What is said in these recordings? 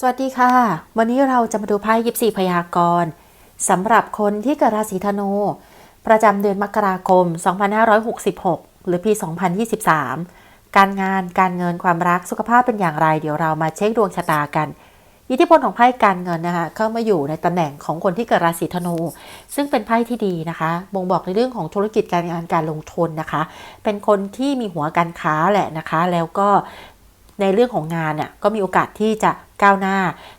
สวัสดีค่ะ วันนี้เราจะมาดูไพ่ยิปซีพยากรณ์สำหรับคนที่เกิดราศีธนู ประจำเดือนมกราคม 2566 หรือปี 2023 การงานการเงินความรักสุขภาพเป็นอย่างไร เดี๋ยวเรามาเช็คดวงชะตากัน อิทธิพลของไพ่การเงินนะคะเข้ามาอยู่ในตำแหน่งของคนที่เกิดราศีธนู ซึ่งเป็นไพ่ที่ดีนะคะบ่งบอกในเรื่องของธุรกิจการงานการลงทุนนะคะ เป็นคนที่มีหัวการค้าแหละนะคะ แล้วก็ในเรื่องของงานเนี่ยก็มีโอกาสที่จะ ก้าวหน้า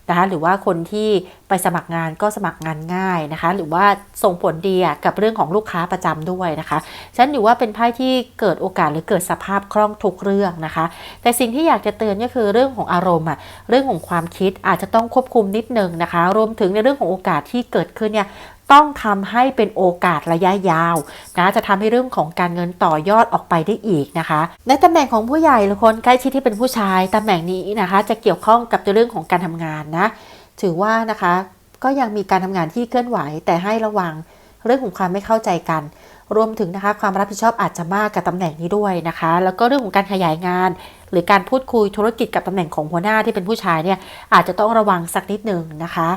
นะคะหรือว่าคนที่ไปสมัครงานก็สมัครงานง่ายนะคะ หรือว่าส่งผลดีอะกับเรื่องของลูกค้าประจำด้วยนะคะฉันอยู่ว่าเป็นไพ่ที่เกิดโอกาสหรือเกิดสภาพคล่องทุกเรื่องนะคะ แต่สิ่งที่อยากจะเตือนก็คือเรื่องของอารมณ์อะเรื่องของความคิดอาจจะต้องควบคุมนิดนึงนะคะ รวมถึงในเรื่องของโอกาสที่เกิดขึ้นเนี่ย ต้องทำให้เป็นโอกาสระยะยาวนะจะทำให้เรื่องของการเงินต่อยอดออกไปได้อีกนะคะ ในตำแหน่งของผู้ใหญ่หรือคนใกล้ชิดที่เป็นผู้ชายตำแหน่งนี้นะคะ จะเกี่ยวข้องกับเรื่องของการทำงานนะ ถือว่านะคะก็ยังมีการทำงานที่เคลื่อนไหว แต่ให้ระวังเรื่องของความไม่เข้าใจกัน รวมถึงนะคะความรับผิดชอบอาจจะมากกับตำแหน่งนี้ด้วยนะคะ แล้วก็เรื่องของการขยายงาน หรือการพูดคุยธุรกิจกับตำแหน่งของหัวหน้าที่เป็นผู้ชายเนี่ยอาจจะต้องระวังสักนิดหนึ่งนะคะ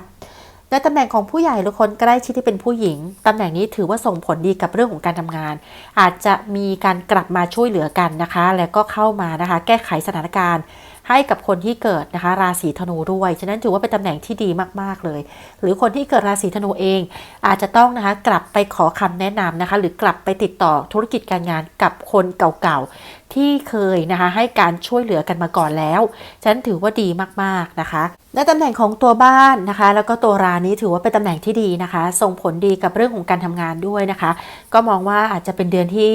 ในตำแหน่งของผู้ใหญ่หรือคนใกล้ชิดที่เป็นผู้หญิง ตำแหน่งนี้ถือว่าส่งผลดีกับเรื่องของการทำงาน อาจจะมีการกลับมาช่วยเหลือกันนะคะ แล้วก็เข้ามานะคะ แก้ไขสถานการณ์ ให้กับคนที่เกิดนะคะราศีธนูด้วย ฉะนั้นถือว่าเป็นตำแหน่งที่ดีมากๆเลย หรือคนที่เกิดราศีธนูเอง อาจจะต้องนะคะกลับไปขอคำแนะนำนะคะ หรือกลับไปติดต่อธุรกิจการงานกับคนเก่าๆ ที่เคยนะคะให้การช่วยเหลือกันมาก่อนแล้วฉะนั้นถือว่าดีมากๆนะคะในตำแหน่งของตัวบ้านนะคะ แล้วก็ตัวรานี้ถือว่าเป็นตำแหน่งที่ดีนะคะ ส่งผลดีกับเรื่องของการทำงานด้วยนะคะ ก็มองว่าอาจจะเป็นเดือนที่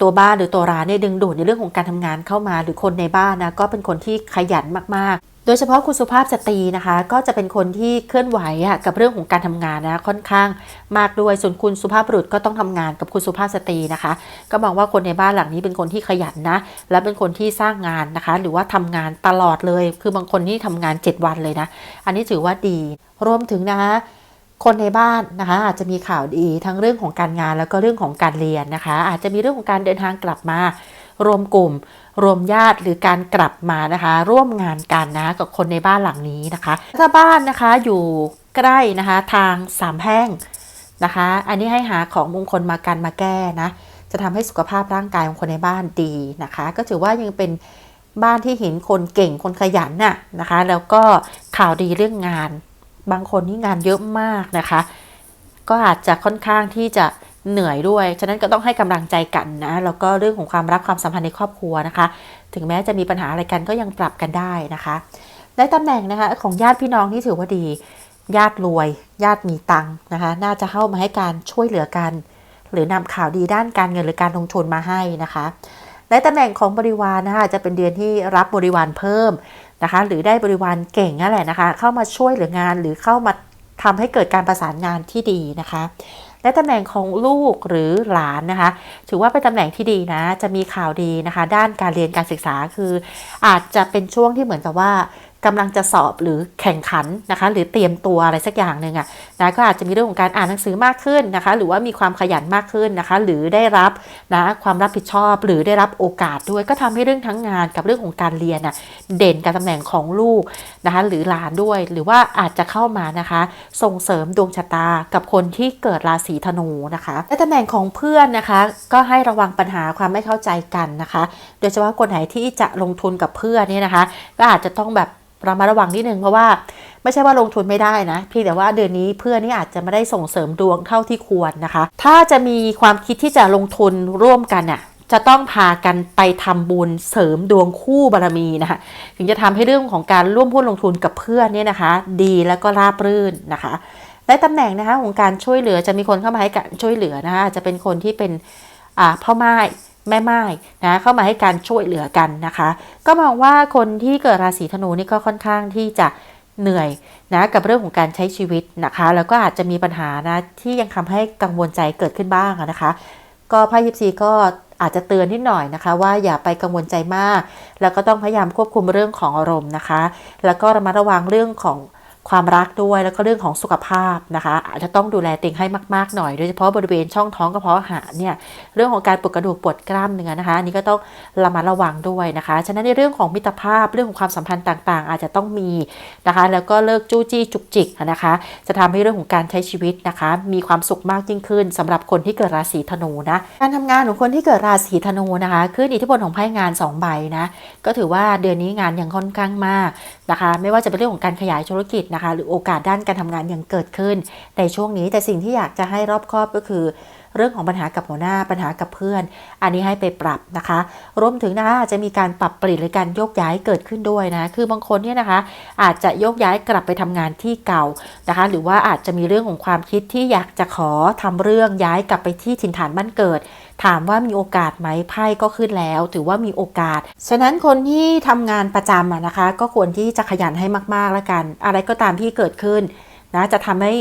ตัวบ้านหรือตัวร้านเนี่ยดึงดูดในเรื่องของการทำงานเข้ามา หรือคนในบ้านนะก็เป็นคนที่ขยันมากๆ โดยเฉพาะคุณสุภาพสตรีนะคะ ก็จะเป็นคนที่เคลื่อนไหวกับเรื่องของการทำงานนะค่อนข้างมากด้วยส่วนคุณสุภาพบุรุษก็ต้องทำงานกับคุณสุภาพสตรีนะคะ ก็มองว่าคนในบ้านหลังนี้เป็นคนที่ขยันนะและเป็นคนที่สร้างงานนะคะ หรือว่าทำงานตลอดเลย คือบางคนที่ทำงาน 7 วันเลยนะ อันนี้ถือว่าดีรวมถึงนะคะ คนในบ้านนะคะอาจจะมีข่าวดีทั้งเรื่องของการงานแล้วก็เรื่องของการเรียนนะคะ อาจจะมีเรื่องของการเดินทางกลับมา รวมกลุ่ม รวมญาติหรือการกลับมานะคะ ร่วมงานกันนะกับคนในบ้านหลังนี้นะคะ ถ้าบ้านนะคะอยู่ใกล้นะคะทางสามแพ่งนะคะ อันนี้ให้หาของมงคลมากันมาแก้นะจะทำให้สุขภาพร่างกายของคนในบ้านดีนะคะ ก็ถือว่ายังเป็นบ้านที่เห็นคนเก่งคนขยันน่ะนะคะ แล้วก็ข่าวดีเรื่องงาน บางคนนี่งานเยอะมากนะคะ ก็อาจจะค่อนข้างที่จะเหนื่อยด้วย ฉะนั้นก็ต้องให้กำลังใจกันนะ แล้วก็เรื่องของความรักความสัมพันธ์ในครอบครัวนะคะ ถึงแม้จะมีปัญหาอะไรกันก็ยังปรับกันได้นะคะในตำแหน่งนะคะของญาติพี่น้องที่ถือว่าดี ญาติรวย ญาติมีตังค์นะคะ น่าจะเข้ามาให้การช่วยเหลือกัน หรือนำข่าวดีด้านการเงินหรือการลงทุนมาให้นะคะในตำแหน่งของบริวารนะคะจะเป็นเดือนที่รับบริวารเพิ่ม นะคะ หรือได้บริวารเก่งนั่นแหละนะคะ เข้ามาช่วยเหลืองานหรือเข้ามาทำให้เกิดการประสานงานที่ดีนะคะ และตำแหน่งของลูกหรือหลานนะคะ ถือว่าเป็นตำแหน่งที่ดีนะ จะมีข่าวดีนะคะ ด้านการเรียนการศึกษาคือ อาจจะเป็นช่วงที่เหมือนกับว่า กำลังจะสอบหรือแข่งขันนะคะ หรือเตรียมตัวอะไรสักอย่างหนึ่งอะนะก็อาจจะมีเรื่องของการอ่านหนังสือมากขึ้นนะคะ หรือว่ามีความขยันมากขึ้นนะคะ หรือได้รับนะความรับผิดชอบหรือได้รับโอกาสด้วย ก็ทำให้เรื่องทั้งงานกับเรื่องของการเรียนอะเด่นกับตำแหน่งของลูกนะคะหรือหลานด้วย หรือว่าอาจจะเข้ามานะคะ ส่งเสริมดวงชะตากับคนที่เกิดราศีธนูนะคะและตำแหน่งของเพื่อนนะคะ ก็ให้ระวังปัญหาความไม่เข้าใจกันนะคะ โดยเฉพาะคนไหนที่จะลงทุนกับเพื่อนเนี่ยนะคะ ก็อาจจะต้องแบบระมัดระวังนิดนึงเพราะว่าไม่ใช่ว่าลงทุนไม่ได้นะเพียงแต่ว่าเดือนนี้เพื่อนนี่อาจจะไม่ได้ส่งเสริมดวงเท่าที่ควรนะคะ ถ้าจะมีความคิดที่จะลงทุนร่วมกันน่ะจะต้องพากันไปทำบุญเสริมดวงคู่บารมีนะคะถึงจะทำให้เรื่องของการร่วมหุ้นลงทุนกับเพื่อนเนี่ยนะคะ ดีแล้วก็ราบรื่นนะคะและตำแหน่งนะคะของการช่วยเหลือจะมีคนเข้ามาให้การช่วยเหลือนะคะจะเป็นคนที่เป็นพ่อไม้ แม่ไม้นะเข้ามาให้การช่วยเหลือกันนะคะ ก็มองว่าคนที่เกิดราศีธนูนี่ก็ค่อนข้างที่จะเหนื่อยนะกับเรื่องของการใช้ชีวิตนะคะ แล้วก็อาจจะมีปัญหานะที่ยังทำให้กังวลใจเกิดขึ้นบ้างนะคะ ก็ไพ่ยิปซีก็อาจจะเตือนนิดหน่อยนะคะ ว่าอย่าไปกังวลใจมาก แล้วก็ต้องพยายามควบคุมเรื่องของอารมณ์นะคะ แล้วก็ระมัดระวังเรื่องของ ความรักด้วยแล้วก็เรื่องของสุขภาพนะคะอาจจะต้องดูแลตัวเองให้มากๆหน่อย โดยเฉพาะบริเวณช่องท้องกระเพาะอาหารเนี่ยเรื่องของการปวดกระดูกปวดกล้ามเนื้อนะคะอันนี้ก็ต้องระมัดระวังด้วยนะคะ ฉะนั้นในเรื่องของมิตรภาพเรื่องของความสัมพันธ์ต่างๆ อาจจะต้องมีนะคะ แล้วก็เลิกจู้จี้จุกจิกนะคะ จะทำให้เรื่องของการใช้ชีวิตนะคะ มีความสุขมากยิ่งขึ้นสำหรับคนที่เกิดราศีธนูนะการทำงานของคนที่เกิดราศีธนูนะคะขึ้นอิทธิพลของไพ่งานสองใบนะก็ถือว่าเดือนนี้งานยังค่อนข้างมากนะคะ ไม่ว่าจะเป็นเรื่องของการขยายธุรกิจนะคะ หรือโอกาสด้านการทำงานยังเกิดขึ้นในช่วงนี้แต่สิ่งที่อยากจะให้รอบครอบก็คือ เรื่องของปัญหากับหัวหน้าปัญหากับเพื่อน อันนี้ให้ไปปรับนะคะ รวมถึงนะคะอาจจะมีการปรับเปลี่ยนหรือการโยกย้ายเกิดขึ้นด้วยนะคือบางคนเนี่ยนะคะ อาจจะโยกย้ายกลับไปทำงานที่เก่านะคะ หรือว่าอาจจะมีเรื่องของความคิดที่อยากจะขอทำเรื่องย้ายกลับไปที่ถิ่นฐานบ้านเกิด ถามว่ามีโอกาสไหมไพ่ก็ขึ้นแล้ว ถือว่ามีโอกาส ฉะนั้นคนที่ทำงานประจำนะคะ ก็ควรที่จะขยันให้มากๆแล้วกัน อะไรก็ตามที่เกิดขึ้นนะจะทำให้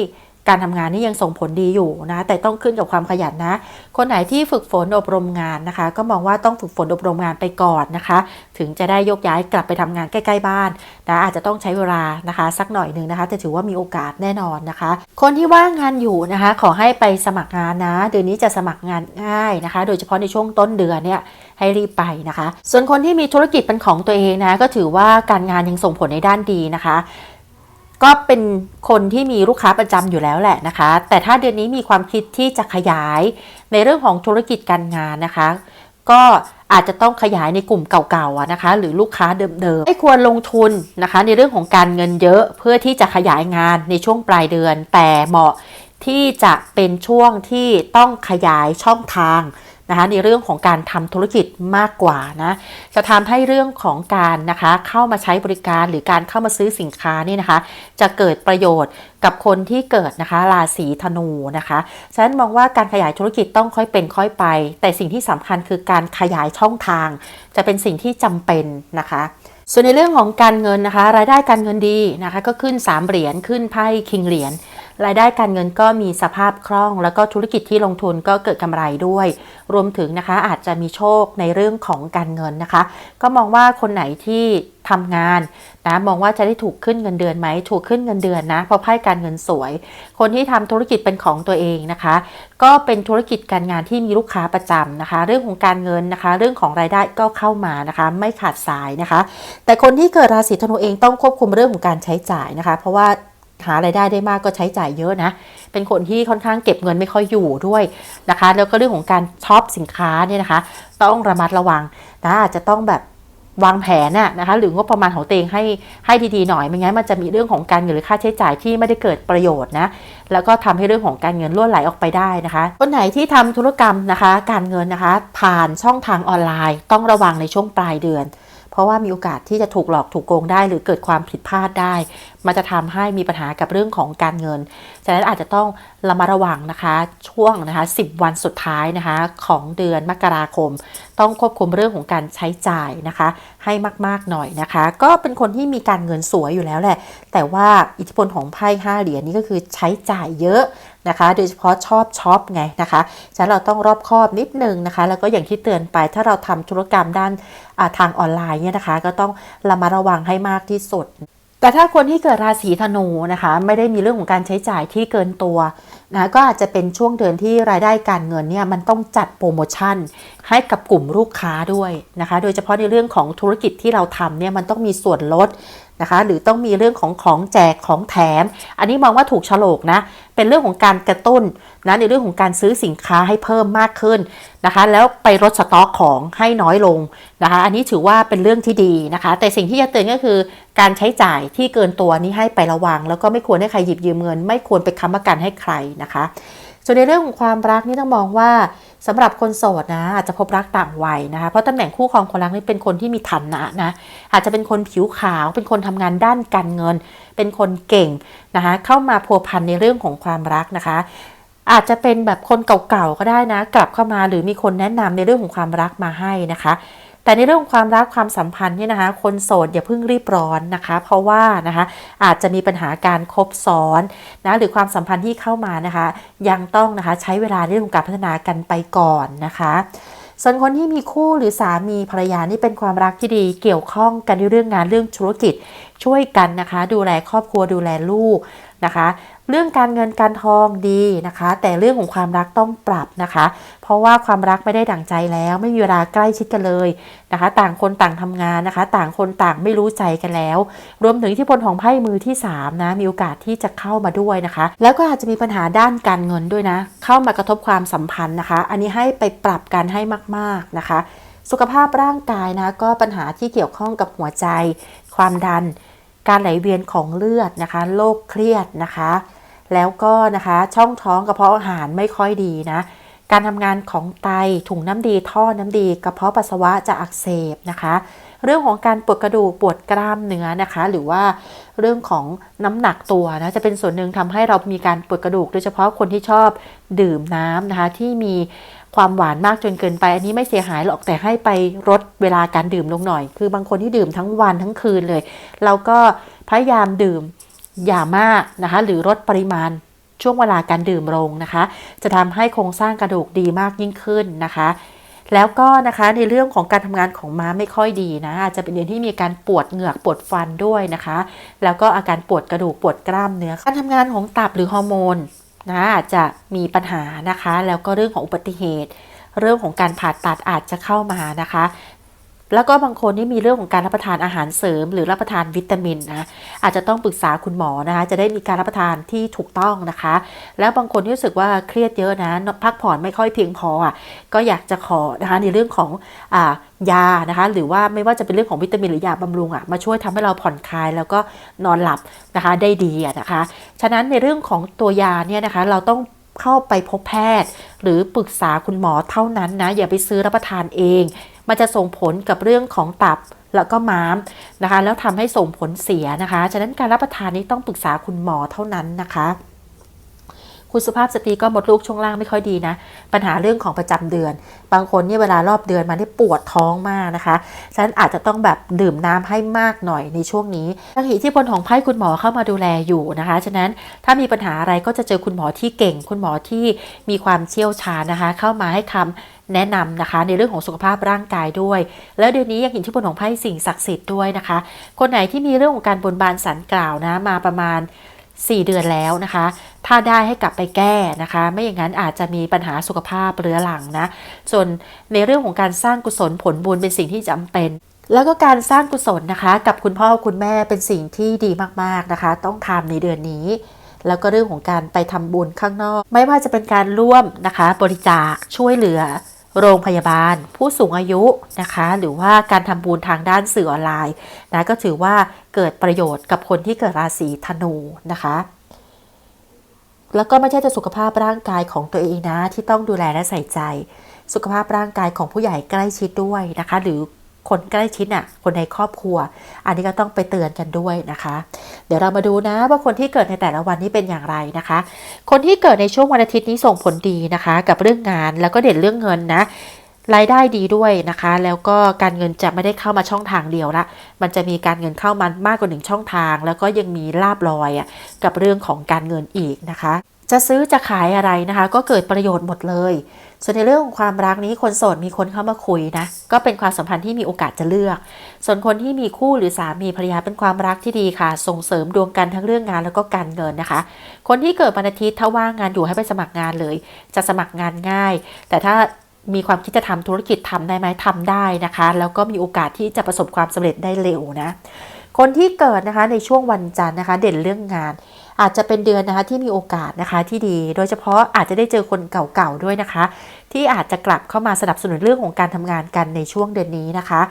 การทำงานนี่ยังส่งผลดีอยู่นะ แต่ต้องขึ้นกับความขยันนะ คนไหนที่ฝึกฝนอบรมงานนะคะ ก็มองว่าต้องฝึกฝนอบรมงานไปก่อนนะคะ ถึงจะได้ยกย้ายกลับไปทำงานใกล้ๆบ้านนะอาจจะต้องใช้เวลานะคะ สักหน่อยหนึ่งนะคะแต่ถือว่ามีโอกาสแน่นอนนะคะ คนที่ว่างงานอยู่นะคะ ขอให้ไปสมัครงานนะ เดือนนี้จะสมัครงานง่ายนะคะ โดยเฉพาะในช่วงต้นเดือนเนี่ยให้รีบไปนะคะ ส่วนคนที่มีธุรกิจเป็นของตัวเองนะก็ถือว่าการงานยังส่งผลในด้านดีนะคะ ก็เป็นคนที่มีลูกค้าประจำอยู่แล้วแหละนะคะ แต่ถ้าเดือนนี้มีความคิดที่จะขยายในเรื่องของธุรกิจการงานนะคะ ก็อาจจะต้องขยายในกลุ่มเก่าๆนะคะ หรือลูกค้าเดิมๆไม่ควรลงทุนนะคะ ในเรื่องของการเงินเยอะเพื่อที่จะขยายงานในช่วงปลายเดือน แต่เหมาะที่จะเป็นช่วงที่ต้องขยายช่องทาง นะคะในเรื่องของการทำธุรกิจมากกว่านะจะทำให้เรื่องของการนะคะเข้ามาใช้บริการหรือการเข้ามาซื้อสินค้านี่นะคะ จะเกิดประโยชน์กับคนที่เกิดนะคะราศีธนูนะคะฉะนั้นมองว่าการขยายธุรกิจต้องค่อยเป็นค่อยไป แต่สิ่งที่สำคัญคือการขยายช่องทาง จะเป็นสิ่งที่จำเป็นนะคะส่วนในเรื่องของการเงินนะคะ รายได้การเงินดีนะคะ ก็ขึ้น 3 เหรียญขึ้นไพ่คิงเหรียญ รายได้การเงินก็มีสภาพคล่อง แล้วก็ธุรกิจที่ลงทุนก็เกิดกำไรด้วย รวมถึงนะคะอาจจะมีโชคในเรื่องของการเงินนะคะ ก็มองว่าคนไหนที่ทำงานนะมองว่าจะได้ถูกขึ้นเงินเดือนไหมถูกขึ้นเงินเดือนนะเพราะไพ่การเงินสวย คนที่ทำธุรกิจเป็นของตัวเองนะคะ ก็เป็นธุรกิจการงานที่มีลูกค้าประจำนะคะ เรื่องของการเงินนะคะ เรื่องของรายได้ก็เข้ามานะคะ ไม่ขาดสายนะคะ แต่คนที่เกิดราศีธนูเองต้องควบคุมเรื่องของการใช้จ่ายนะคะ เพราะว่า หารายได้ได้มากก็ใช้จ่ายเยอะนะ เป็นคนที่ค่อนข้างเก็บเงินไม่ค่อยอยู่ด้วยนะคะ แล้วก็เรื่องของการช็อปสินค้าเนี่ยนะคะ ต้องระมัดระวังนะอาจจะต้องแบบวางแผนน่ะนะคะ หรืองบประมาณของตัวเองให้ให้ดีๆหน่อยไม่งั้นมันจะมีเรื่องของการเงินหรือค่าใช้จ่ายที่ไม่ได้เกิดประโยชน์นะแล้วก็ทำให้เรื่องของการเงินล่วไหลออกไปได้นะคะคนไหนที่ทำธุรกรรมนะคะ การเงินนะคะ ผ่านช่องทางออนไลน์ ต้องระวังในช่วงปลายเดือน ราะว่ามีโอกาสที่จะถูกหลอกถูกโกงได้ หรือเกิดความผิดพลาดได้ มันจะทำให้มีปัญหากับเรื่องของการเงินฉะนั้นอาจจะต้องระมัดระวังนะคะ ช่วงนะคะ 10 วันสุดท้ายนะคะ ของเดือนมกราคม ต้องควบคุมเรื่องของการใช้จ่ายนะคะ ให้มากๆหน่อยนะคะ ก็เป็นคนที่มีการเงินสวยอยู่แล้วแหละ แต่ว่าอิทธิพลของไพ่ห้าเหรียญนี่ก็คือใช้จ่ายเยอะ นะคะ โดยเฉพาะชอบช็อปไงนะคะฉะนั้นเราต้องรอบคอบนิดนึงนะคะ แล้วก็อย่างที่เตือนไปถ้าเราทำธุรกรรมด้านทางออนไลน์เนี่ยนะคะ ก็ต้องระมัดระวังให้มากที่สุดแต่ถ้าคนที่เกิดราศีธนูนะคะ ไม่ได้มีเรื่องของการใช้จ่ายที่เกินตัวนะก็อาจจะเป็นช่วงเดือนที่รายได้การเงินเนี่ยมันต้องจัดโปรโมชั่น ให้กับกลุ่มลูกค้าด้วยนะคะ โดยเฉพาะในเรื่องของธุรกิจที่เราทำเนี่ยมันต้องมีส่วนลด นะคะหรือต้องมีเรื่องของของแจกของแถม อันนี้มองว่าถูกฉลกนะ เป็นเรื่องของการกระตุ้นนะในเรื่องของการซื้อสินค้าให้เพิ่มมากขึ้นนะคะ แล้วไปลดสต็อกของให้น้อยลงนะคะ อันนี้ถือว่าเป็นเรื่องที่ดีนะคะ แต่สิ่งที่จะเตือนก็คือ การใช้จ่ายที่เกินตัวนี้ให้ไประวัง แล้วก็ไม่ควรให้ใครหยิบยืมเงิน ไม่ควรไปค้ำประกันให้ใครนะคะ ส่วนในเรื่องของความรักนี่ต้องมองว่าสำหรับคนโสดนะ อาจจะพบรักต่างวัยนะคะเพราะตำแหน่งคู่ครองคนรักนี่เป็นคนที่มีฐานะนะ อาจจะเป็นคนผิวขาว เป็นคนทำงานด้านการเงิน เป็นคนเก่งนะคะเข้ามาพัวพันในเรื่องของความรักนะคะอาจจะเป็นแบบคนเก่าๆก็ได้นะ กลับเข้ามาหรือมีคนแนะนำในเรื่องของความรักมาให้นะคะ แต่ในเรื่องของความรักความสัมพันธ์เนี่ยนะคะ คนโสดอย่าเพิ่งรีบร้อนนะคะ เพราะว่านะคะอาจจะมีปัญหาการคบซ้อนนะหรือความสัมพันธ์ที่เข้ามานะคะ ยังต้องนะคะใช้เวลาในเรื่องของการพัฒนากันไปก่อนนะคะส่วนคนที่มีคู่หรือสามีภรรยานี่เป็นความรักที่ดีเกี่ยวข้องกันในเรื่องงานเรื่องธุรกิจช่วยกันนะคะ ดูแลครอบครัวดูแลลูกนะคะ เรื่องการเงินการทองดีนะคะ แต่เรื่องของความรักต้องปรับนะคะ เพราะว่าความรักไม่ได้ดั่งใจแล้ว ไม่มีเวลาใกล้ชิดกันเลยนะคะ ต่างคนต่างทำงานนะคะ ต่างคนต่างไม่รู้ใจกันแล้ว รวมถึงที่พลของไพ่มือที่3นะมีโอกาสที่จะเข้ามาด้วยนะคะ แล้วก็อาจจะมีปัญหาด้านการเงินด้วยนะ เข้ามากระทบความสัมพันธ์นะคะ อันนี้ให้ไปปรับกันให้มาก ๆนะคะ สุขภาพร่างกายนะก็ปัญหาที่เกี่ยวข้องกับหัวใจ ความดัน การไหลเวียนของเลือดนะคะโรคเครียดนะคะ แล้วก็นะคะช่องท้องกระเพาะอาหารไม่ค่อยดีนะ การทำงานของไตถุงน้ำดีท่อน้ำดีกระเพาะปัสสาวะจะอักเสบนะคะ เรื่องของการปวดกระดูกปวดกล้ามเนื้อนะคะ หรือว่าเรื่องของน้ำหนักตัวนะจะเป็นส่วนหนึ่งทำให้เรามีการปวดกระดูก โดยเฉพาะคนที่ชอบดื่มน้ำนะคะที่มีความหวานมากจนเกินไป อันนี้ไม่เสียหายหรอกแต่ให้ไปลดเวลาการดื่มลงหน่อย คือบางคนที่ดื่มทั้งวันทั้งคืนเลย เราก็พยายามดื่ม อย่ามากนะคะ หรือลดปริมาณช่วงเวลาการดื่มลงนะคะ จะทำให้โครงสร้างกระดูกดีมากยิ่งขึ้นนะคะ แล้วก็นะคะในเรื่องของการทำงานของม้าไม่ค่อยดีนะอาจจะเป็นเดือนที่มีการปวดเหงือกปวดฟันด้วยนะคะ แล้วก็อาการปวดกระดูกปวดกล้ามเนื้อการทำงานของตับหรือฮอร์โมนนะอาจจะมีปัญหานะคะ แล้วก็เรื่องของอุบัติเหตุ เรื่องของการผ่าตัดอาจจะเข้ามานะคะ แล้วก็บางคนที่มีเรื่องของการรับประทานอาหารเสริม หรือรับประทานวิตามินนะอาจจะต้องปรึกษาคุณหมอนะคะ จะได้มีการรับประทานที่ถูกต้องนะคะ แล้วบางคนที่รู้สึกว่าเครียดเยอะนะพักผ่อนไม่ค่อยเพียงพออะก็อยากจะขอนะคะในเรื่องของอ่ายานะคะ หรือว่าไม่ว่าจะเป็นเรื่องของวิตามินหรือยาบำรุงอะมาช่วยทำให้เราผ่อนคลายแล้วก็นอนหลับนะคะได้ดีนะคะ ฉะนั้นในเรื่องของตัวยาเนี่ยนะคะเราต้องเข้าไปพบแพทย์ หรือปรึกษาคุณหมอเท่านั้นนะอย่าไปซื้อรับประทานเอง มันจะส่งผลกับเรื่องของตับแล้วก็ม้ามนะคะ แล้วทำให้ส่งผลเสียนะคะ ฉะนั้นการรับประทานนี้ต้องปรึกษาคุณหมอเท่านั้นนะคะ คุณสุภาพสตรีก็มดลูกช่วงล่างไม่ค่อยดีนะ ปัญหาเรื่องของประจำเดือน บางคนเนี่ยเวลารอบเดือนมาได้ปวดท้องมากนะคะฉะนั้นอาจจะต้องแบบดื่มน้ำให้มากหน่อยในช่วงนี้ทางอิทธิพลของไพ่คุณหมอเข้ามาดูแลอยู่นะคะ ฉะนั้นถ้ามีปัญหาอะไรก็จะเจอคุณหมอที่เก่ง คุณหมอที่มีความเชี่ยวชาญนะคะ เข้ามาให้คำแนะนำนะคะในเรื่องของสุขภาพร่างกายด้วย แล้วเดี๋ยวนี้ยังอิทธิพลของไพ่สิ่งศักดิ์สิทธิ์ด้วยนะคะ คนไหนที่มีเรื่องของการบนบานสันกล่าวนะมาประมาณ 4 เดือนแล้วนะคะ ถ้าได้ให้กลับไปแก้นะคะ ไม่อย่างนั้นอาจจะมีปัญหาสุขภาพเรื้อรังนะ ส่วนในเรื่องของการสร้างกุศลผลบุญเป็นสิ่งที่จำเป็นแล้วก็การสร้างกุศลนะคะ กับคุณพ่อคุณแม่เป็นสิ่งที่ดีมากๆนะคะ ต้องทำในเดือนนี้ แล้วก็เรื่องของการไปทำบุญข้างนอก ไม่ว่าจะเป็นการร่วมนะคะ บริจาคช่วยเหลือ โรงพยาบาล ผู้สูงอายุนะคะ หรือว่าการทำบุญทางด้านสื่อออนไลน์นะก็ถือว่าเกิดประโยชน์กับคนที่เกิดราศีธนูนะคะแล้วก็ไม่ใช่แต่สุขภาพร่างกายของตัวเองนะที่ต้องดูแลและใส่ใจ สุขภาพร่างกายของผู้ใหญ่ใกล้ชิดด้วยนะคะ หรือ คนใกล้ชิดน่ะคนในครอบครัว อันนี้ก็ต้องไปเตือนกันด้วยนะคะ เดี๋ยวเรามาดูนะว่าคนที่เกิดในแต่ละวันนี้เป็นอย่างไรนะคะ คนที่เกิดในช่วงวันอาทิตย์นี้ส่งผลดีนะคะ กับเรื่องงานแล้วก็เด่นเรื่องเงินนะรายได้ดีด้วยนะคะ แล้วก็การเงินจะไม่ได้เข้ามาช่องทางเดียวละ มันจะมีการเงินเข้ามามากกว่าหนึ่งช่องทาง แล้วก็ยังมีลาบลอยอะกับเรื่องของการเงินอีกนะคะ จะซื้อจะขายอะไรนะคะ ก็เกิดประโยชน์หมดเลย ส่วนในเรื่องของความรักนี้คนโสดมีคนเข้ามาคุยนะ ก็เป็นความสัมพันธ์ที่มีโอกาสจะเลือก ส่วนคนที่มีคู่หรือสามีภรรยาเป็นความรักที่ดีค่ะ ส่งเสริมดวงกันทั้งเรื่องงานแล้วก็การเงินนะคะ คนที่เกิดวันอาทิตย์ถ้าว่างงานอยู่ให้ไปสมัครงานเลย จะสมัครงานง่าย แต่ถ้ามีความคิดจะทำธุรกิจทำได้ไหมทำได้นะคะ แล้วก็มีโอกาสที่จะประสบความสำเร็จได้เร็วนะ คนที่เกิดนะคะในช่วงวันจันทร์นะคะ เด่นเรื่องงาน อาจจะเป็นเดือนนะคะที่มีโอกาสนะคะที่ดี โดยเฉพาะอาจจะได้เจอคนเก่าๆด้วยนะคะ ที่อาจจะกลับเข้ามาสนับสนุนเรื่องของการทำงานกันในช่วงเดือนนี้นะคะ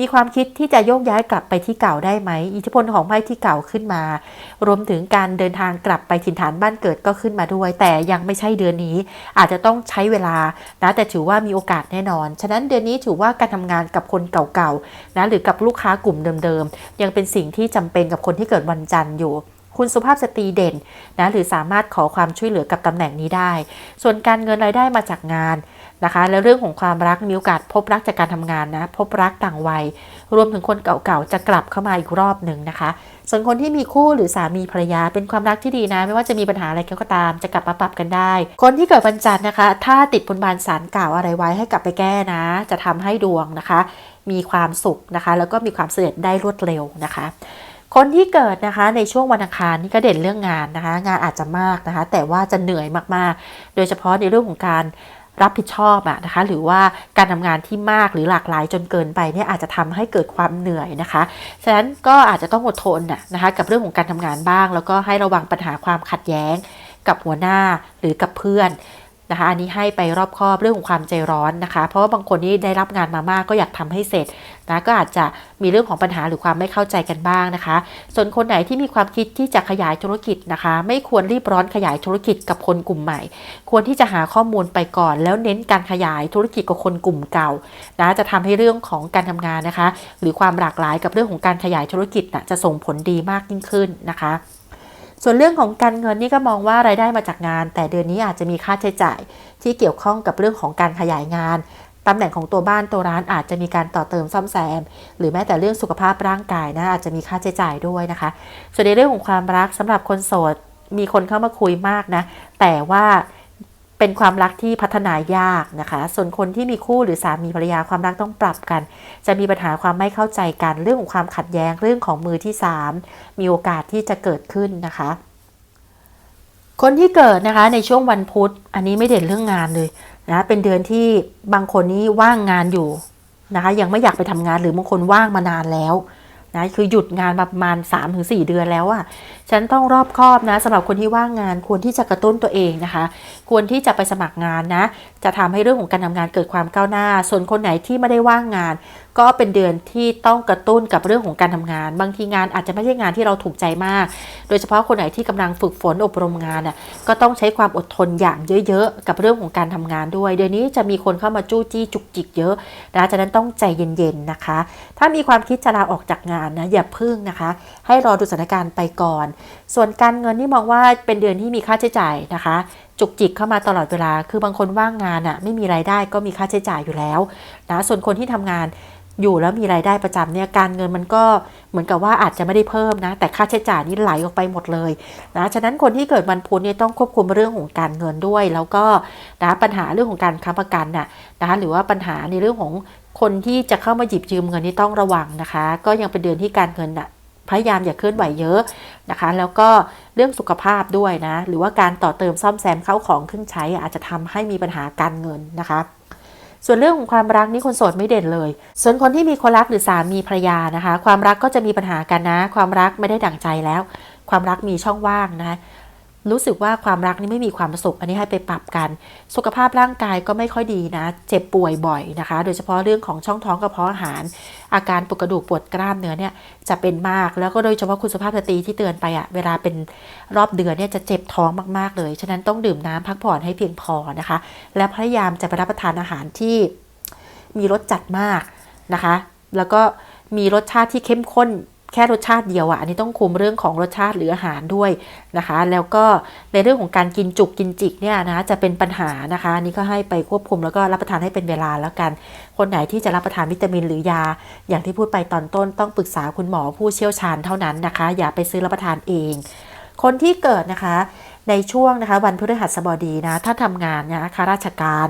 มีความคิดที่จะโยกย้ายกลับไปที่เก่าได้ไหม อิทธิพลของไพ่ที่เก่าขึ้นมา รวมถึงการเดินทางกลับไปถิ่นฐานบ้านเกิดก็ขึ้นมาด้วย แต่ยังไม่ใช่เดือนนี้ อาจจะต้องใช้เวลานะแต่ถือว่ามีโอกาสแน่นอน ฉะนั้นเดือนนี้ถือว่าการทำงานกับคนเก่าๆนะหรือกับลูกค้ากลุ่มเดิมๆยังเป็นสิ่งที่จำเป็นกับคนที่เกิดวันจันทร์อยู่ คุณสุภาพสตรีเด่นนะหรือสามารถขอความช่วยเหลือกับตำแหน่งนี้ได้ ส่วนการเงินรายได้มาจากงานนะคะ แล้วเรื่องของความรักมีโอกาสพบรักจากการทำงานนะ พบรักต่างวัย รวมถึงคนเก่าๆจะกลับเข้ามาอีกรอบหนึ่งนะคะ ส่วนคนที่มีคู่หรือสามีภรรยาเป็นความรักที่ดีนะ ไม่ว่าจะมีปัญหาอะไรก็ตาม จะกลับมาปรับกันได้ คนที่เกิดวันจันทร์นะคะ ถ้าติดบนบานสารกล่าวอะไรไว้ให้กลับไปแก้นะ จะทำให้ดวงนะคะ มีความสุขนะคะ แล้วก็มีความเสำเร็จได้รวดเร็วนะคะ คนที่เกิดนะคะในช่วงวันอังคารนี่ก็เด่นเรื่องงานนะคะ งานอาจจะมากนะคะ แต่ว่าจะเหนื่อยมากๆ โดยเฉพาะในเรื่องของการรับผิดชอบอะนะคะ หรือว่าการทำงานที่มากหรือหลากหลายจนเกินไปเนี่ยอาจจะทำให้เกิดความเหนื่อยนะคะ ฉะนั้นก็อาจจะต้องอดทนนะนะคะ กับเรื่องของการทำงานบ้าง แล้วก็ให้ระวังปัญหาความขัดแย้งกับหัวหน้าหรือกับเพื่อน นะคะอันนี้ให้ไปรอบคอบเรื่องของความใจร้อนนะคะ เพราะว่าบางคนนี่ได้รับงานมามากก็อยากทำให้เสร็จนะก็อาจจะมีเรื่องของปัญหาหรือความไม่เข้าใจกันบ้างนะคะ ส่วนคนไหนที่มีความคิดที่จะขยายธุรกิจนะคะ ไม่ควรรีบร้อนขยายธุรกิจกับคนกลุ่มใหม่ ควรที่จะหาข้อมูลไปก่อน แล้วเน้นการขยายธุรกิจกับคนกลุ่มเก่านะจะทำให้เรื่องของการทำงานนะคะ หรือความหลากหลายกับเรื่องของการขยายธุรกิจนะจะส่งผลดีมากยิ่งขึ้นนะคะ ส่วนเรื่องของการเงินนี่ก็มองว่ารายได้มาจากงาน แต่เดือนนี้อาจจะมีค่าใช้จ่าย ที่เกี่ยวข้องกับเรื่องของการขยายงานตำแหน่งของตัวบ้านตัวร้านอาจจะมีการต่อเติมซ่อมแซม หรือแม้แต่เรื่องสุขภาพร่างกายนะอาจจะมีค่าใช้จ่ายด้วยนะคะ ส่วนในเรื่องของความรักสำหรับคนโสดมีคนเข้ามาคุยมากนะ แต่ว่า เป็นความรักที่พัฒนายากนะคะ ส่วนคนที่มีคู่หรือสามีภรรยาความรักต้องปรับกัน จะมีปัญหาความไม่เข้าใจกันเรื่องของความขัดแย้งเรื่องของมือที่สามมีโอกาสที่จะเกิดขึ้นนะคะ คนที่เกิดนะคะในช่วงวันพุธ อันนี้ไม่เด่นเรื่องงานเลยนะเป็นเดือนที่บางคนนี่ว่างงานอยู่นะคะ ยังไม่อยากไปทำงานหรือบางคนว่างมานานแล้วนะคือหยุดงานมาประมาณ 3-4 เดือนแล้วอะ่ะ ฉันต้องรอบคอบนะสำหรับคนที่ว่างงานควรที่จะกระตุ้นตัวเองนะคะ ควรที่จะไปสมัครงานนะ จะทำให้เรื่องของการทำงานเกิดความก้าวหน้า ส่วนคนไหนที่ไม่ได้ว่างงาน ก็เป็นเดือนที่ต้องกระตุ้นกับเรื่องของการทำงาน บางทีงานอาจจะไม่ใช่งานที่เราถูกใจมาก โดยเฉพาะคนไหนที่กำลังฝึกฝนอบรมงานน่ะก็ต้องใช้ความอดทนอย่างเยอะๆ กับเรื่องของการทำงานด้วย เดือนนี้จะมีคนเข้ามาจู้จี้จุกจิกเยอะนะฉะนั้นต้องใจเย็นๆนะคะ ถ้ามีความคิดจะลาออกจากงานนะอย่าพึ่งนะคะ ให้รอดูสถานการณ์ไปก่อนส่วนการเงินนี่มองว่าเป็นเดือนที่มีค่าใช้จ่ายนะคะ จุกจิกเข้ามาตลอดเวลา คือบางคนว่างงานอะ่ะไม่มีรายได้ก็มีค่าใช้จ่ายอยู่แล้วนะส่วนคนที่ทำงานอยู่แล้วมีรายได้ประจำเนี่ยการเงินมันก็เหมือนกับว่าอาจจะไม่ได้เพิ่มนะ แต่ค่าใช้จ่ายนี่ไหลออกไปหมดเลยนะฉะนั้นคนที่เกิดวันพุธเนี่ยต้องควบคุมเรื่องของการเงินด้วย แล้วก็นะปัญหาเรื่องของการค้ำประกันน่ะนะคะหรือว่าปัญหาในเรื่องของคนที่จะเข้ามาหยิบยืมเงินนี่ต้องระวังนะคะ ก็ยังเป็นเดือนที่การเงินน่ะ พยายามอย่าเคลื่อนไหวเยอะนะคะ แล้วก็เรื่องสุขภาพด้วยนะ หรือว่าการต่อเติมซ่อมแซมเข้าของเครื่องใช้อาจจะทำให้มีปัญหาการเงินนะคะ ส่วนเรื่องของความรักนี่คนโสดไม่เด่นเลย ส่วนคนที่มีคนรักหรือสามีภรรยานะคะ ความรักก็จะมีปัญหากันนะ ความรักไม่ได้ดั่งใจแล้ว ความรักมีช่องว่างนะ รู้สึกว่าความรักนี่ไม่มีความสุขอันนี้ให้ไปปรับกัน สุขภาพร่างกายก็ไม่ค่อยดีนะ เจ็บป่วยบ่อยนะคะ โดยเฉพาะเรื่องของช่องท้องกระเพาะอาหาร อาการปวดกระดูกปวดกล้ามเนื้อเนี่ยจะเป็นมาก แล้วก็โดยเฉพาะคุณสุภาพสตรีที่เตือนไปอะเวลาเป็นรอบเดือนเนี่ยจะเจ็บท้องมากๆเลย ฉะนั้นต้องดื่มน้ำพักผ่อนให้เพียงพอนะคะ และพยายามจะไปรับประทานอาหารที่มีรสจัดมากนะคะ แล้วก็มีรสชาติที่เข้มข้น แค่รสชาติเดียวอะ่ะอันนี้ต้องคุมเรื่องของรสชาติหรืออาหารด้วยนะคะ แล้วก็ในเรื่องของการกินจุกกินจิกเนี่ยนะจะเป็นปัญหานะคะนนี้ก็ให้ไปควบคุมแล้วก็รับประทานให้เป็นเวลาแล้วกัน คนไหนที่จะรับประทานวิตามินหรือยา อย่างที่พูดไปตอนต้นต้องปรึกษาคุณหมอผู้เชี่ยวชาญเท่านั้นนะคะ อย่าไปซื้อรับประทานเอง คนที่เกิดนะคะในช่วงนะคะวันพฤหัสบดีนะถ้าทำงานนะข้าราชการ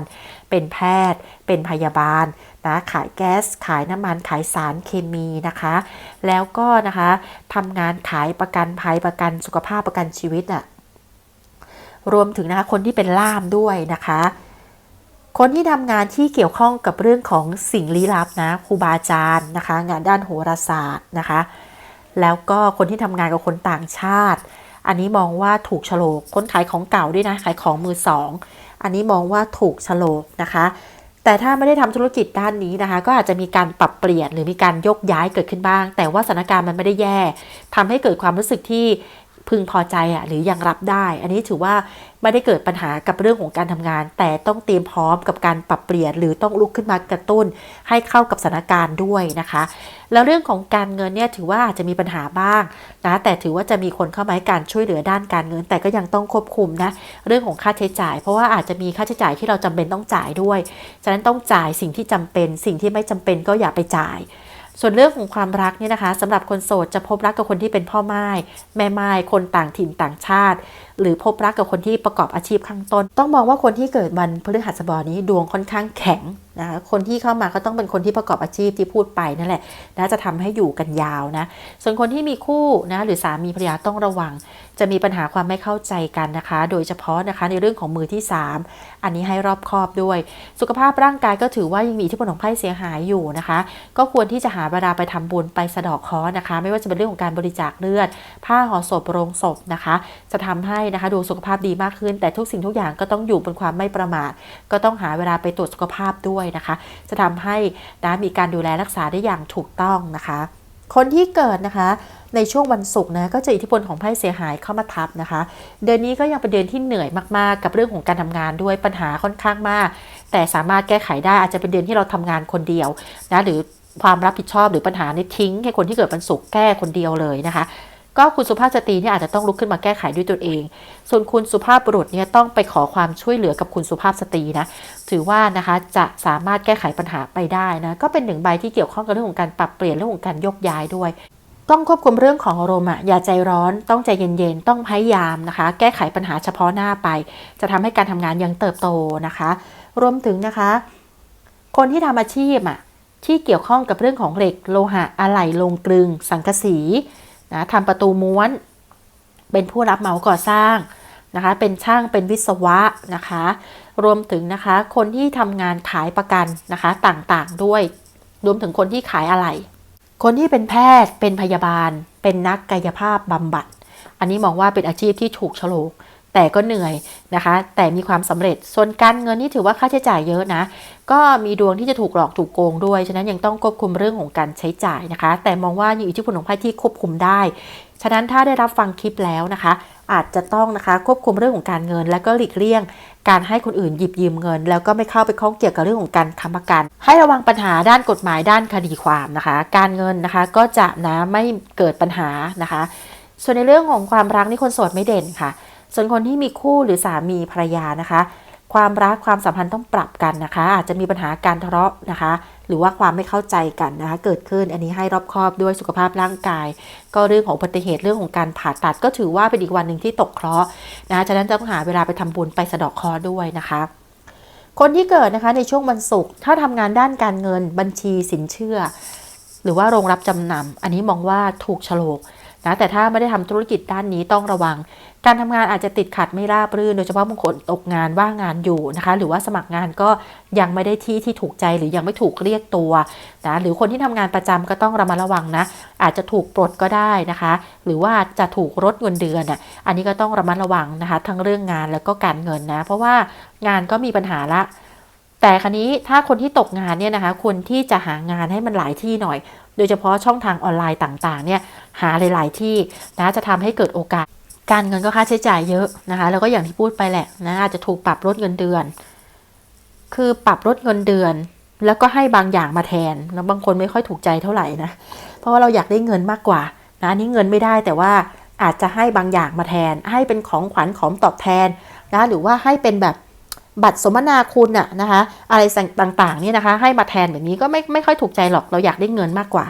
เป็นแพทย์ เป็นพยาบาลนะขายแก๊ส ขายน้ำมันขายสารเคมีนะคะ แล้วก็นะคะทำงานขายประกันภัยประกันสุขภาพประกันชีวิตอะ่ะรวมถึงนะคะคนที่เป็นล่ามด้วยนะคะ คนที่ทำงานที่เกี่ยวข้องกับเรื่องของสิ่งลี้ลับนะครูบาอาจารย์นะคะ งานด้านโหราศาสตร์นะคะ แล้วก็คนที่ทำงานกับคนต่างชาติ อันนี้มองว่าถูกฉลกคนขายของเก่าด้วยนะขายของมือสอง อันนี้มองว่าถูกฉลกนะคะ แต่ถ้าไม่ได้ทำธุรกิจด้านนี้นะคะ ก็อาจจะมีการปรับเปลี่ยนหรือมีการยกย้ายเกิดขึ้นบ้าง แต่ว่าสถานการณ์มันไม่ได้แย่ทำให้เกิดความรู้สึกที่ พึงพอใจอะหรือยังรับได้ อันนี้ถือว่าไม่ได้เกิดปัญหากับเรื่องของการทำงาน แต่ต้องเตรียมพร้อมกับการปรับเปลี่ยน หรือต้องลุกขึ้นมากระตุ้นให้เข้ากับสถานการณ์ด้วยนะคะ แล้วเรื่องของการเงินเนี่ยถือว่าอาจจะมีปัญหาบ้างนะแต่ถือว่าจะมีคนเข้ามาให้การช่วยเหลือด้านการเงิน แต่ก็ยังต้องควบคุมนะเรื่องของค่าใช้จ่าย เพราะว่าอาจจะมีค่าใช้จ่ายที่เราจำเป็นต้องจ่ายด้วย ฉะนั้นต้องจ่ายสิ่งที่จำเป็น สิ่งที่ไม่จำเป็นก็อย่าไปจ่าย ส่วนเรื่องของความรักเนี่ยนะคะสำหรับคนโสดจะพบรักกับคนที่เป็นพ่อไม้แม่ไม้คนต่างถิ่นต่างชาติ หรือพบรักกับคนที่ประกอบอาชีพข้างต้น ต้องมองว่าคนที่เกิดวันพฤหัสบดีนี้ดวงค่อนข้างแข็งนะคะคนที่เข้ามาก็ต้องเป็นคนที่ประกอบอาชีพที่พูดไปนั่นแหละนะจะทำให้อยู่กันยาวนะส่วนคนที่มีคู่นะหรือสามีภรรยาต้องระวัง จะมีปัญหาความไม่เข้าใจกันนะคะ โดยเฉพาะนะคะในเรื่องของมือที่ 3 อันนี้ให้รอบคอบด้วย สุขภาพร่างกายก็ถือว่ายังมีอิที่ผลของไพ่เสียหายอยู่นะคะ ก็ควรที่จะหาเวลาไปทำบุญไปสะดอกเคราะนะคะ ไม่ว่าจะเป็นเรื่องของการบริจาคเลือด ผ้าห่อศพโรงศพนะคะ จะทำให้นะคะดูสุขภาพดีมากขึ้น แต่ทุกสิ่งทุกอย่างก็ต้องอยู่บนความไม่ประมาทก็ต้องหาเวลาไปตรวจสุขภาพด้วยนะคะ จะทำให้นะมีการดูแลรักษาได้อย่างถูกต้องนะคะ คนที่เกิดนะคะในช่วงวันศุกร์นะก็จะอิทธิพลของไพ่เสียหายเข้ามาทับนะคะ เดือนนี้ก็ยังเป็นเดือนที่เหนื่อยมากๆ กับเรื่องของการทำงานด้วยปัญหาค่อนข้างมาก แต่สามารถแก้ไขได้อาจจะเป็นเดือนที่เราทำงานคนเดียวนะหรือความรับผิดชอบหรือปัญหาในทิ้งให้คนที่เกิดวันศุกร์แก้คนเดียวเลยนะคะ ก็คุณสุภาพสตรีเนี่ยอาจจะต้องลุกขึ้นมาแก้ไขด้วยตนเอง ส่วนคุณสุภาพบุรุษเนี่ยต้องไปขอความช่วยเหลือกับคุณสุภาพสตรีนะ ถือว่านะคะจะสามารถแก้ไขปัญหาไปได้นะ ก็เป็นหนึ่งใบที่เกี่ยวข้องกับเรื่องของการปรับเปลี่ยนเรื่องของการยกย้ายด้วย ต้องควบคุมเรื่องของอารมณ์อะอย่าใจร้อน ต้องใจเย็นๆ ต้องพยายามนะคะ แก้ไขปัญหาเฉพาะหน้าไป จะทำให้การทำงานยังเติบโตนะคะ รวมถึงนะคะ คนที่ทำอาชีพอะที่เกี่ยวข้องกับเรื่องของเหล็กโลหะอะไหล่ลงกลึง สังกะสี นะทำประตูม้วน เป็นผู้รับเหมาก่อสร้างนะคะ เป็นช่างเป็นวิศวะนะคะ รวมถึงนะคะคนที่ทำงานขายประกันนะคะต่างๆด้วย รวมถึงคนที่ขายอะไร คนที่เป็นแพทย์เป็นพยาบาล เป็นนักกายภาพบำบัด อันนี้มองว่าเป็นอาชีพที่ถูกโฉลก แต่ก็เหนื่อยนะคะ แต่มีความสำเร็จ ส่วนการเงินนี่ถือว่าค่าใช้จ่ายเยอะนะ ก็มีดวงที่จะถูกหลอกถูกโกงด้วย ฉะนั้นยังต้องควบคุมเรื่องของการใช้จ่ายนะคะ แต่มองว่าอยู่อิทธิพลของไพ่ที่ควบคุมได้ ฉะนั้นถ้าได้รับฟังคลิปแล้วนะคะ อาจจะต้องนะคะควบคุมเรื่องของการเงิน และก็หลีกเลี่ยง การให้คนอื่นหยิบยืมเงิน แล้วก็ไม่เข้าไปข้องเกี่ยวกับเรื่องของการค้ำประกัน ให้ระวังปัญหาด้านกฎหมายด้านคดีความนะคะ การเงินนะคะก็จะนะไม่เกิดปัญหานะคะ ส่วนในเรื่องของความรักนี่คนโสดไม่เด่นค่ะ ส่วนคนที่มีคู่หรือสามีภรรยานะคะ ความรักความสัมพันธ์ต้องปรับกันนะคะ อาจจะมีปัญหาการทะเลาะนะคะ หรือว่าความไม่เข้าใจกันนะคะ เกิดขึ้นอันนี้ให้รอบคอบด้วยสุขภาพร่างกาย ก็เรื่องของอุบัติเหตุเรื่องของการผ่าตัดก็ถือว่าเป็นอีกวันหนึ่งที่ตกเคราะห์นะคะฉะนั้นจะต้องหาเวลาไปทำบุญไปสะดาะเคราะห์ด้วยนะคะคนที่เกิดนะคะในช่วงวันศุกร์ถ้าทำงานด้านการเงินบัญชีสินเชื่อ หรือว่าโรงรับจำนำอันนี้มองว่าถูกโฉลกนะแต่ถ้าไม่ได้ทำธุรกิจด้านนี้ต้องระวัง การทำงานอาจจะติดขัดไม่ราบรื่น โดยเฉพาะบางคนตกงานว่างงานอยู่นะคะ หรือว่าสมัครงานก็ยังไม่ได้ที่ที่ถูกใจหรือยังไม่ถูกเรียกตัวนะหรือคนที่ทำงานประจำก็ต้องระมัดระวังนะ อาจจะถูกปลดก็ได้นะคะ หรือว่าจะถูกลดเงินเดือนอะอันนี้ก็ต้องระมัดระวังนะคะ ทั้งเรื่องงานแล้วก็การเงินนะ เพราะว่างานก็มีปัญหาละ แต่ครนี้ถ้าคนที่ตกงานเนี่ยนะคะควรที่จะหางานให้มันหลายที่หน่อย โดยเฉพาะช่องทางออนไลน์ต่างๆเนี่ยหาหลาย ๆ ที่นะจะทำให้เกิดโอกาส การเงินก็ค่าใช้จ่ายเยอะนะคะ แล้วก็อย่างที่พูดไปแหละนะอาจจะถูกปรับลดเงินเดือน คือปรับลดเงินเดือน แล้วก็ให้บางอย่างมาแทนแล้วบางคนไม่ค่อยถูกใจเท่าไหร่นะ เพราะว่าเราอยากได้เงินมากกว่านะนนี้เงินไม่ได้แต่ว่าอาจจะให้บางอย่างมาแทน ให้เป็นของขวัญของตอบแทนนะหรือว่าให้เป็นแบบบัตรสมนาคุณอะนะคะ อะไรต่างๆเนี่ยนะคะ ให้มาแทนแบบนี้ก็ไม่ไม่ค่อยถูกใจหรอกเราอยากได้เงินมากกว่า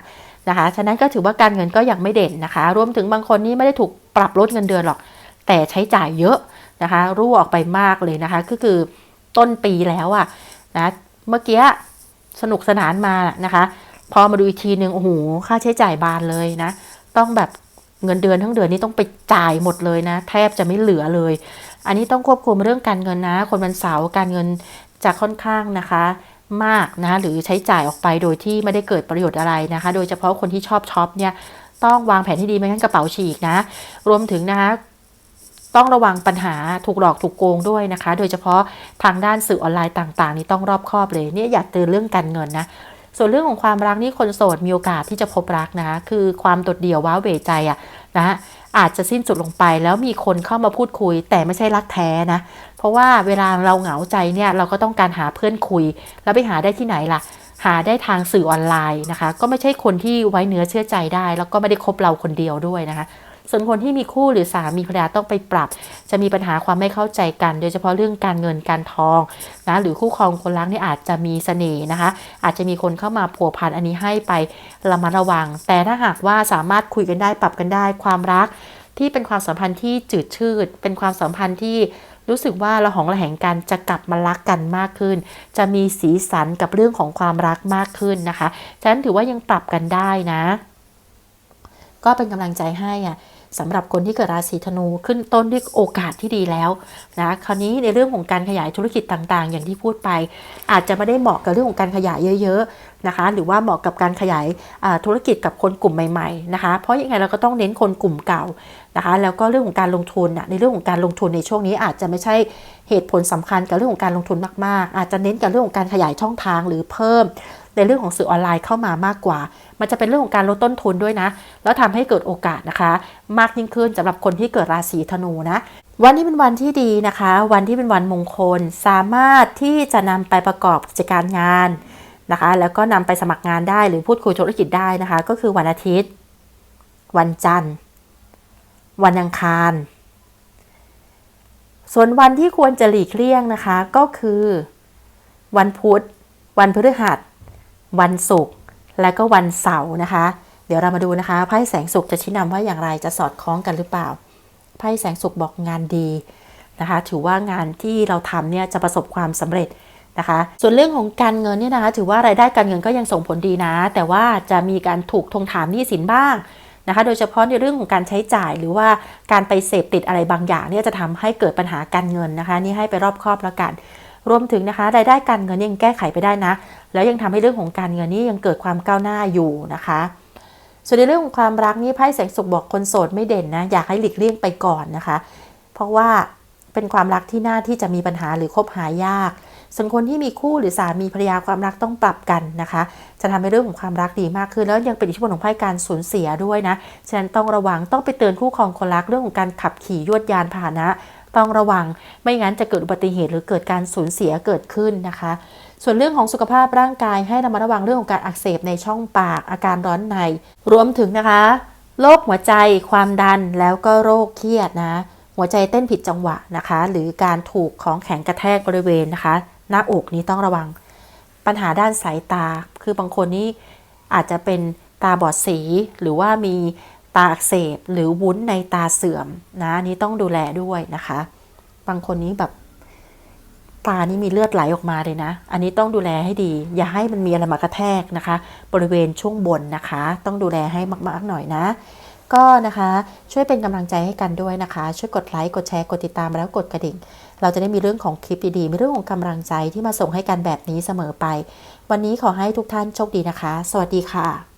นะคะ ฉะนั้นก็ถือว่าการเงินก็ยังไม่เด่นนะคะ รวมถึงบางคนนี่ไม่ได้ถูก ปรับลดเงินเดือนหรอก แต่ใช้จ่ายเยอะนะคะรั่วออกไปมากเลยนะคะ ก็คือต้นปีแล้วอะนะเมื่อกี้สนุกสนานมานะคะ พอมาดูอีกทีนึงโอ้โหค่าใช้จ่ายบานเลยนะ ต้องแบบเงินเดือนทั้งเดือนนี้ต้องไปจ่ายหมดเลยนะ แทบจะไม่เหลือเลย อันนี้ต้องควบคุมเรื่องการเงินนะ คนวันเสาร์การเงินจะค่อนข้างนะคะมากนะหรือใช้จ่ายออกไปโดยที่ไม่ได้เกิดประโยชน์อะไรนะคะ โดยเฉพาะคนที่ชอบช็อปเนี่ย ต้องวางแผนให้ดีไม่งั้นกระเป๋าฉีกนะ รวมถึงนะคะต้องระวังปัญหาถูกหลอกถูกโกงด้วยนะคะ โดยเฉพาะทางด้านสื่อออนไลน์ต่างๆ นี่ต้องรอบคอบเลยเนี่ยอยากเตือนเรื่องการเงินนะส่วนเรื่องของความรักนี่คนโสดมีโอกาสที่จะพบรักนะคือความโดดเดี่ยวว้าเหวใจอะนะอาจจะสิ้นสุดลงไปแล้วมีคนเข้ามาพูดคุย แต่ไม่ใช่รักแท้นะ เพราะว่าเวลาเราเหงาใจเนี่ยเราก็ต้องการหาเพื่อนคุย แล้วไปหาได้ที่ไหนล่ะ หาได้ทางสื่อออนไลน์นะคะ ก็ไม่ใช่คนที่ไว้เนื้อเชื่อใจได้ แล้วก็ไม่ได้คบเราคนเดียวด้วยนะคะส่วนคนที่มีคู่หรือสามีภรรยาต้องไปปรับ จะมีปัญหาความไม่เข้าใจกัน โดยเฉพาะเรื่องการเงินการทองนะหรือคู่ครองคนรักนี่อาจจะมีเสน่ห์นะคะ อาจจะมีคนเข้ามาผัวพันอันนี้ให้ไประมัดระวัง แต่ถ้าหากว่าสามารถคุยกันได้ปรับกันได้ความรัก ที่เป็นความสัมพันธ์ที่จืดชืด เป็นความสัมพันธ์ที่ รู้สึกว่าเราหองระแหงกันจะกลับมารักกันมากขึ้น จะมีสีสันกับเรื่องของความรักมากขึ้นนะคะฉะนั้นถือว่ายังปรับกันได้นะ ก็เป็นกำลังใจให้อะ สำหรับคนที่เกิดราศีธนูขึ้นต้นด้วยโอกาสที่ดีแล้วนะคราวนี้ในเรื่องของการขยายธุรกิจต่างๆ อย่างที่พูดไป อาจจะไม่ได้เหมาะกับเรื่องของการขยายเยอะ ๆนะคะ หรือว่าเหมาะกับการขยายธุรกิจกับคนกลุ่มใหม่ๆนะคะ เพราะยังไงเราก็ต้องเน้นคนกลุ่มเก่านะคะแล้วก็เรื่องของการลงทุนในเรื่องของการลงทุนในช่วงนี้อาจจะไม่ใช่เหตุผลสำคัญกับเรื่องของการลงทุนมากๆ อาจจะเน้นกับเรื่องของการขยายช่องทางหรือเพิ่ม ในเรื่องของสื่อออนไลน์เข้ามามากกว่า มันจะเป็นเรื่องของการลดต้นทุนด้วยนะ แล้วทำให้เกิดโอกาสนะคะ มากยิ่งขึ้นสำหรับคนที่เกิดราศีธนูนะ วันนี้เป็นวันที่ดีนะคะ วันที่เป็นวันมงคล สามารถที่จะนำไปประกอบกิจการงานนะคะ แล้วก็นำไปสมัครงานได้หรือพูดคุยธุรกิจได้นะคะ ก็คือวันอาทิตย์ วันจันทร์ วันอังคารส่วนวันที่ควรจะหลีกเลี่ยงนะคะ ก็คือ วันพุธ วันพฤหัส วันศุกร์และก็วันเสาร์นะคะ เดี๋ยวเรามาดูนะคะไพ่แสงสุขจะชี้นำว่าอย่างไรจะสอดคล้องกันหรือเปล่าไพ่แสงสุขบอกงานดีนะคะ ถือว่างานที่เราทำเนี่ยจะประสบความสำเร็จนะคะ ส่วนเรื่องของการเงินเนี่ยนะคะ ถือว่ารายได้การเงินก็ยังส่งผลดีนะ แต่ว่าจะมีการถูกทวงถามหนี้สินบ้างนะคะ โดยเฉพาะในเรื่องของการใช้จ่ายหรือว่าการไปเสพติดอะไรบางอย่างเนี่ยจะทำให้เกิดปัญหาการเงินนะคะ นี่ให้ไปรอบครอบแล้วกัน รวมถึงนะคะรายได้การเงินยังแก้ไขไปได้นะ แล้วยังทำให้เรื่องของการเงินนี่ยังเกิดความก้าวหน้าอยู่นะคะ ส่วนในเรื่องของความรักนี่ไพ่แสงสุขบอกคนโสดไม่เด่นนะอยากให้หลีกเลี่ยงไปก่อนนะคะ เพราะว่าเป็นความรักที่น่าที่จะมีปัญหาหรือคบหายากส่วนคนที่มีคู่หรือสามีภรรยาความรักต้องปรับกันนะคะ จะทำให้เรื่องของความรักดีมากขึ้น แล้วยังเป็นอิทธิพลของไพ่การสูญเสียด้วยนะ ฉะนั้นต้องระวังต้องไปเตือนคู่ครองคนรักเรื่องของการขับขี่ยวดยานพาหนะ ต้องระวังไม่งั้นจะเกิดอุบัติเหตุหรือเกิดการสูญเสียเกิดขึ้นนะคะ ส่วนเรื่องของสุขภาพร่างกายให้ระมัดระวังเรื่องของการอักเสบในช่องปากอาการร้อนใน รวมถึงนะคะโรคหัวใจความดันแล้วก็โรคเครียดนะ หัวใจเต้นผิดจังหวะนะคะ หรือการถูกของแข็งกระแทกบริเวณนะคะ หน้าอกนี้ต้องระวัง ปัญหาด้านสายตา คือบางคนนี่อาจจะเป็นตาบอดสีหรือว่ามี ตาอักเสบหรือวุ้นในตาเสื่อมนะอันนี้ต้องดูแลด้วยนะคะ บางคนนี้แบบตานี่มีเลือดไหลออกมาเลยนะ อันนี้ต้องดูแลให้ดี อย่าให้มันมีอะไรมากระแทกนะคะ บริเวณช่วงบนนะคะ ต้องดูแลให้มากๆหน่อยนะ ก็นะคะช่วยเป็นกำลังใจให้กันด้วยนะคะ ช่วยกดไลค์กดแชร์กดติดตามแล้วกดกระดิ่ง เราจะได้มีเรื่องของคลิปดีๆมีเรื่องของกำลังใจที่มาส่งให้กันแบบนี้เสมอไป วันนี้ขอให้ทุกท่านโชคดีนะคะ สวัสดีค่ะ